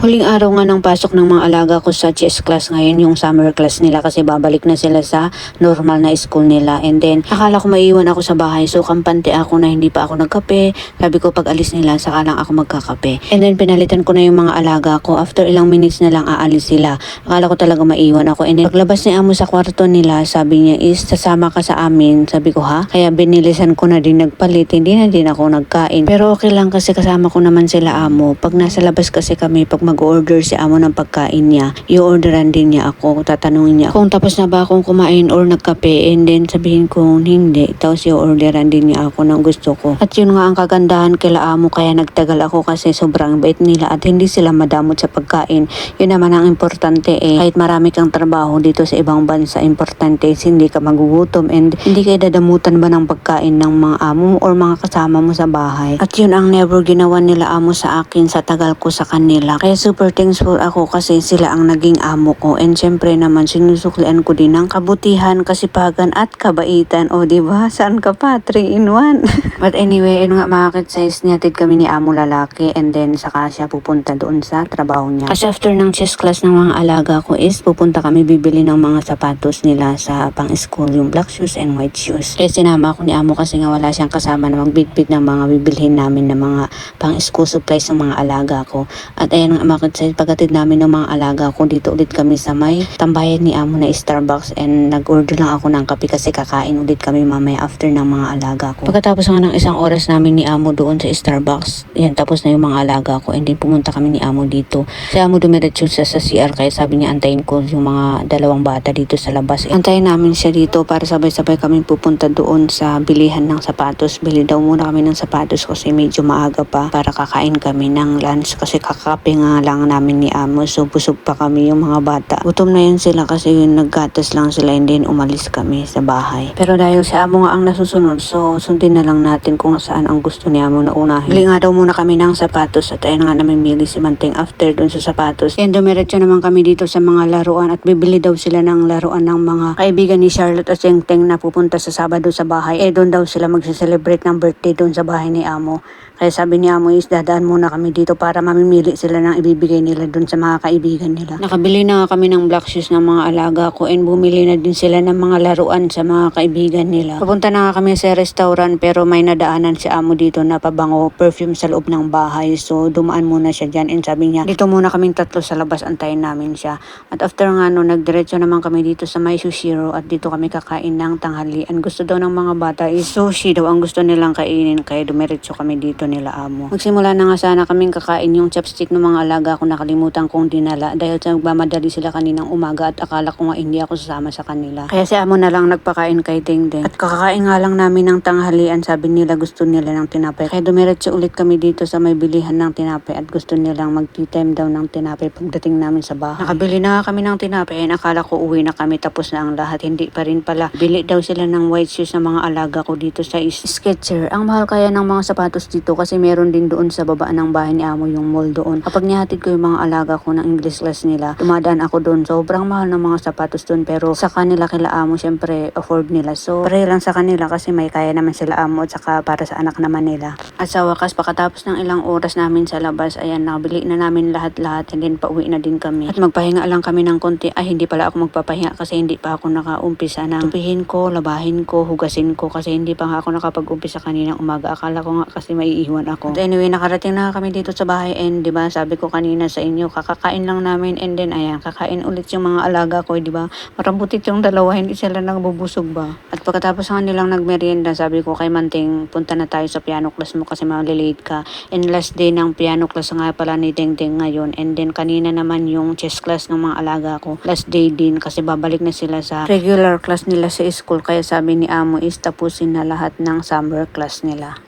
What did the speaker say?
Huling araw nga ng pasok ng mga alaga ko sa chess class ngayon, yung summer class nila kasi babalik na sila sa normal na school nila. And then, akala ko maiiwan ako sa bahay so kampante ako na hindi pa ako nagkape. Sabi ko pag alis nila, saka lang ako magkakape. And then, pinalitan ko na yung mga alaga ko. After ilang minutes na lang aalis sila. Akala ko talaga maiiwan ako. And then, paglabas ni Amo sa kwarto nila, sabi niya is, sasama ka sa amin. Sabi ko ha? Kaya binilisan ko na din nagpalit. Hindi na din ako nagkain. Pero okay lang kasi kasama ko naman sila Amo. Pag nasa labas kasi kami, pag mag-order si Amo ng pagkain niya, i-orderan din niya ako. Tatanungin niya kung tapos na ba akong kumain or nagkape. And then sabihin ko hindi. Tapos i-orderan din niya ako ng gusto ko. At yun nga ang kagandahan kila Amo kaya nagtagal ako kasi sobrang bait nila at hindi sila madamot sa pagkain. Yun naman ang importante eh. Kahit marami kang trabaho dito sa ibang bansa, importante is hindi ka magugutom and hindi kayo dadamutan ba ng pagkain ng mga amo mo or mga kasama mo sa bahay. At yun ang never ginawa nila amo sa akin sa tagal ko sa kanila. Kaya super thankful ako kasi sila ang naging amo ko and syempre naman sinusuklian ko din ng kabutihan, kasipagan at kabaitan. O di ba Saan ka pa? 3 in 1. But anyway, yun nga market size niya kami ni amo lalaki and then saka siya pupunta doon sa trabaho niya. Kasi after ng chess class ng mga alaga ko is pupunta kami bibili ng mga sapatos nila sa pang school yung black shoes and white shoes. Kaya sinama ako ni amo kasi nga wala siyang kasama na magbitbit ng mga bibilhin namin ng mga pang school supplies ng mga alaga ko. At ayan nga market size pagkatid namin ng mga alaga ko dito ulit kami sa may tambayan ni amo na Starbucks and nag-order lang ako ng kape kasi kakain ulit kami mamaya after ng mga alaga ko. Pagkatapos nga ng isang oras namin ni amo doon sa Starbucks, yan tapos na yung mga alaga ko and then pumunta kami ni amo dito. Si amo dumiretso siya sa CR kaya sabi niya antayin ko yung mga dalawang bata dito sa labas. Antayin namin siya dito para sabay-sabay kami pupunta doon sa bilihan ng sapatos. Bili daw muna kami ng sapatos kasi medyo maaga pa para kakain kami ng lunch kasi kakape nga lang namin ni amo so busog pa kami yung mga bata. Gutom na yun sila kasi yun naggatas lang sila and then umalis kami sa bahay. Pero dahil si amo nga ang nasusunod so sundin na lang natin kung saan ang gusto ni amo na unahin. Bili nga daw muna kami ng sapatos at ayun nga namimili si Manting after dun sa sapatos. Yan dumiretso naman kami dito sa mga laruan at bibili daw sila ng laruan ng mga kaibigan ni Charlotte at Teng Teng na pupunta sa Sabado sa bahay. Eh doon daw sila magse-celebrate ng birthday doon sa bahay ni amo. Kaya sabi ni Amo is dadaan muna kami dito para mamimili sila ng ibibigay nila doon sa mga kaibigan nila. Nakabili na kami ng black shoes ng mga alaga ko and bumili na din sila ng mga laruan sa mga kaibigan nila. Papunta na kami sa restaurant pero may nadaanan si Amo dito na pabango perfume sa loob ng bahay. So dumaan muna siya dyan and sabi niya dito muna kaming tatlo sa labas antayin namin siya. At after nga no nagdiretso naman kami dito sa May Sushiro at dito kami kakain ng tanghalian. Gusto daw ng mga bata is sushi daw ang gusto nilang kainin kaya dumiretso kami dito nila amo. Magsimula na nga sana kaming kakain yung chopstick ng mga alaga ko nakalimutan kong dinala dahil sa magmamadali sila kaninang umaga at akala ko nga hindi ako sasama sa kanila. Kaya si amo na lang nagpakain kay Dingding. At kakakain nga lang namin ng tanghalian sabi nila gusto nila ng tinapay. Kaya dumiretso ulit kami dito sa may bilihan ng tinapay at gusto nilang mag-tea time daw ng tinapay pagdating namin sa bahay. Nakabili na kami ng tinapay and akala ko uwi na kami tapos na ang lahat. Hindi pa rin pala. Bili daw sila ng white shoes ng mga alaga ko dito sa Sketcher. Ang mahal kaya ng mga sapatos dito kasi meron din doon sa baba ng bahay ni Amo yung mall doon. Kapag nihatid ko yung mga alaga ko ng English class nila, dumadaan ako doon. Sobrang mahal ng mga sapatos doon pero sa kanila kila Amo syempre afford nila. So pareho lang sa kanila kasi may kaya naman sila Amo at saka para sa anak naman nila. At sa wakas pagkatapos ng ilang oras namin sa labas, ayan nakabili na namin lahat-lahat and then pauwi na din kami. At magpahinga lang kami ng konti. Ay hindi pala ako magpapahinga kasi hindi pa ako nakaumpisa na tupihin ko, labahin ko, hugasin ko kasi hindi pa nga ako nakapag-umpisa kaninang umaga. Akala ko nga kasi maiiwan ako. But anyway, nakarating na kami dito sa bahay and 'di ba, sabi ko kanina sa inyo, kakakain lang namin and then ayan, kakain ulit yung mga alaga ko, 'di ba? Marambutit yung dalawa, hindi sila nagbubusog ba? At pagkatapos nga nilang nagmerienda, sabi ko kay Manting, punta na tayo sa piano class mo kasi malilate ka. And last day ng piano class nga pala ni Ding Ding ngayon. And then kanina naman yung chess class ng mga alaga ko. Last day din kasi babalik na sila sa regular class nila sa school. Kaya sabi ni Amo is tapusin na lahat ng summer class nila.